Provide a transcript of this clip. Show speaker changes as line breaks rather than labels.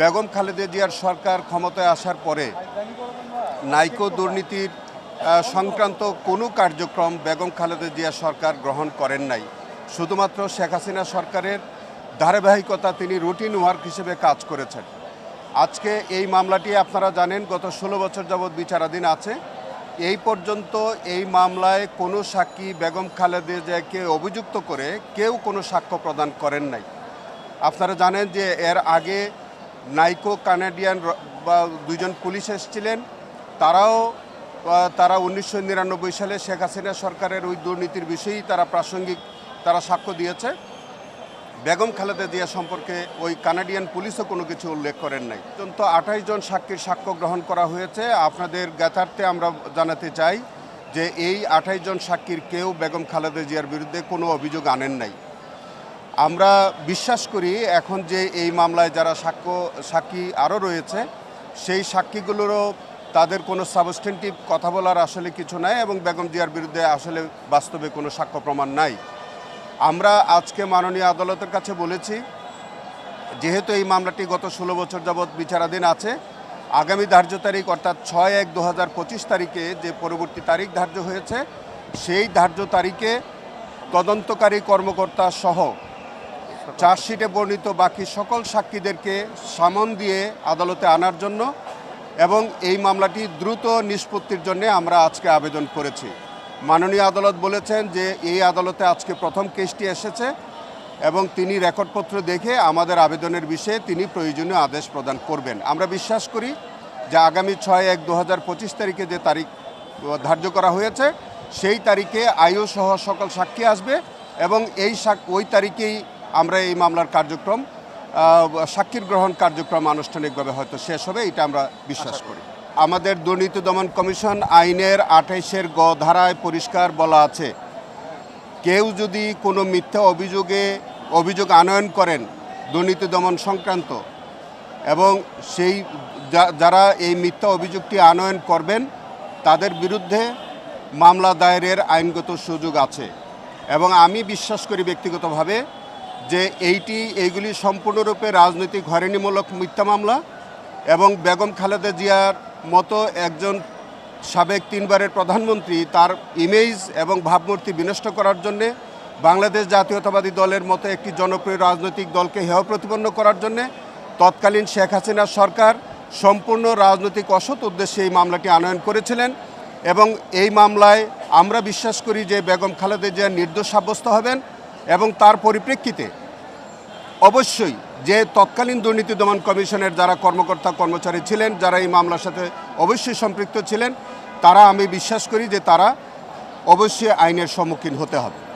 বেগম খালেদা জিয়ার সরকার ক্ষমতায় আসার পরে নাইকো দুর্নীতির সংক্রান্ত কোনো কার্যক্রম বেগম খালেদা জিয়া সরকার গ্রহণ করেন নাই। শুধুমাত্র শেখ হাসিনা সরকারের ধারাবাহিকতা তিনি রুটিন ওয়ার্ক হিসেবে কাজ করেছেন। আজকে এই মামলাটি আপনারা জানেন, গত ষোলো বছর যাবৎ বিচারাধীন আছে। এই পর্যন্ত এই মামলায় কোনো সাক্ষী বেগম খালেদা জিয়াকে অভিযুক্ত করে কেউ কোনো সাক্ষ্য প্রদান করেন নাই। আপনারা জানেন যে এর আগে নাইকো কানাডিয়ান বা দুজন পুলিশ এসেছিলেন। তারাও তারা উনিশশো নিরানব্বই সালে শেখ হাসিনা সরকারের ওই দুর্নীতির বিষয়েই তারা প্রাসঙ্গিক, তারা সাক্ষ্য দিয়েছে। বেগম খালেদা জিয়া সম্পর্কে ওই কানাডিয়ান পুলিশও কোনো কিছু উল্লেখ করেন নাই। পর্যন্ত আঠাইশ জন সাক্ষীর সাক্ষ্য গ্রহণ করা হয়েছে। আপনাদের জ্ঞাতার্থে আমরা জানাতে চাই যে এই আঠাইশ জন সাক্ষীর কেউ বেগম খালেদা জিয়ার বিরুদ্ধে কোনো অভিযোগ আনেন নাই। আমরা বিশ্বাস করি এখন যে এই মামলায় যারা সাক্ষ্য, সাক্ষী আরও রয়েছে, সেই সাক্ষীগুলোরও তাদের কোনো সাবস্টেন্টিভ কথা বলার আসলে কিছু নাই এবং বেগম জিয়ার বিরুদ্ধে আসলে বাস্তবে কোনো সাক্ষ্য প্রমাণ নাই। আমরা আজকে মাননীয় আদালতের কাছে বলেছি, যেহেতু এই মামলাটি গত ষোলো বছর যাবৎ বিচারাধীন আছে, আগামী ধার্য তারিখ অর্থাৎ ছয় এক দু হাজার পঁচিশ তারিখে যে পরবর্তী তারিখ ধার্য হয়েছে, সেই ধার্য তারিখে তদন্তকারী কর্মকর্তা সহ চার্জশিটে বর্ণিত বাকি সকল সাক্ষীদেরকে সামন দিয়ে আদালতে আনার জন্য এবং এই মামলাটি দ্রুত নিষ্পত্তির জন্য আমরা আজকে আবেদন করেছি। মাননীয় আদালত বলেছেন যে এই আদালতে আজকে প্রথম কেসটি এসেছে এবং তিনি রেকর্ডপত্র দেখে আমাদের আবেদনের বিষয়ে তিনি প্রয়োজনীয় আদেশ প্রদান করবেন। আমরা বিশ্বাস করি যে আগামী ছয় এক দু হাজার তারিখে যে তারিখ ধার্য করা হয়েছে, সেই তারিখে আয়ু সহ সকল সাক্ষী আসবে এবং এই ওই তারিখেই আমরা এই মামলার কার্যক্রম সাক্ষীর গ্রহণ কার্যক্রম আনুষ্ঠানিকভাবে হয়তো শেষ হবে এটা আমরা বিশ্বাস করি। আমাদের দুর্নীতি দমন কমিশন আইনের আঠাইশের গ ধারায় পরিষ্কার বলা আছে কেউ যদি কোনো মিথ্যা অভিযোগে অভিযোগ আনয়ন করেন দুর্নীতি দমন সংক্রান্ত এবং সেই যারা এই মিথ্যা অভিযোগটি আনয়ন করবেন তাদের বিরুদ্ধে মামলা দায়েরের আইনগত সুযোগ আছে। এবং আমি বিশ্বাস করি ব্যক্তিগতভাবে যে এইটি, এইগুলি সম্পূর্ণরূপে রাজনৈতিক হয়রানিমূলক মিথ্যা মামলা এবং বেগম খালেদা জিয়ার মতো একজন সাবেক তিনবারের প্রধানমন্ত্রী তার ইমেজ এবং ভাবমূর্তি বিনষ্ট করার জন্যে বাংলাদেশ জাতীয়তাবাদী দলের মতো একটি জনপ্রিয় রাজনৈতিক দলকে হেয় প্রতিপন্ন করার জন্যে তৎকালীন শেখ হাসিনার সরকার সম্পূর্ণ রাজনৈতিক অসৎ উদ্দেশ্যে এই মামলাটি আনয়ন করেছিলেন এবং এই মামলায় আমরা বিশ্বাস করি যে বেগম খালেদা জিয়া নির্দোষ সাব্যস্ত হবেন। এবং তার পরিপ্রেক্ষিতে অবশ্যই যে তৎকালীন দুর্নীতি দমন কমিশনের যারা কর্মকর্তা কর্মচারী ছিলেন, যারা এই মামলার সাথে অবশ্যই সম্পৃক্ত ছিলেন, তারা আমি বিশ্বাস করি যে তারা অবশ্যই আইনের সম্মুখীন হতে হবে।